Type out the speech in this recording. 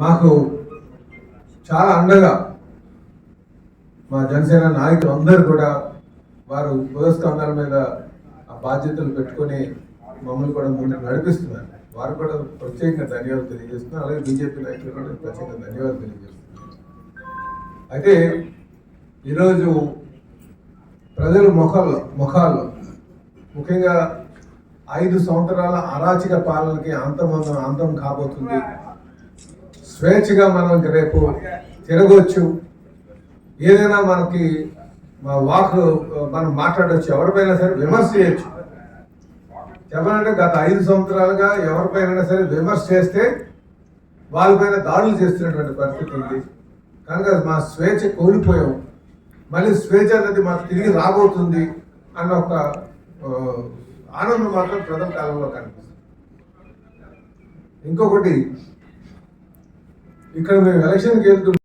మాకు చాలా అండగా మా జనసేన నాయకులు అందరూ కూడా వారు పురస్కారాల మీద ఆ బాధ్యతలు పెట్టుకొని మమ్మల్ని కూడా ముందుకు నడిపిస్తున్నారు. వారు కూడా ప్రత్యేకంగా ధన్యవాదాలు తెలియజేస్తున్నారు. అలాగే బీజేపీ నాయకులు కూడా ప్రత్యేకంగా ధన్యవాదాలు తెలియజేస్తున్నారు. అయితే ఈరోజు ప్రజల ముఖాల్లో ముఖాల్లో ముఖ్యంగా ఐదు సంవత్సరాల అరాచక పాలనకి అంతం అంతం కాబోతుంది. స్వేచ్ఛగా మనం రేపు తిరగొచ్చు. ఏదైనా మనకి మా వాక్ మనం మాట్లాడవచ్చు ఎవరిపైనా సరే విమర్శ చేయొచ్చు. చెప్పాలంటే గత ఐదు సంవత్సరాలుగా ఎవరిపైనా సరే విమర్శ చేస్తే వాళ్ళపైన దాడులు చేస్తున్నటువంటి పరిస్థితి ఉంది. కనుక మా స్వేచ్ఛ కోల్పోయాం. మళ్ళీ స్వేచ్ఛ అనేది మాకు తిరిగి రాబోతుంది అన్న ఒక ఆనందం మాత్రం ప్రథమ కాలంలో కనిపిస్తుంది. ఇంకొకటి ఇక్కడ మేము ఎలక్షన్కి వెళ్తున్నాం.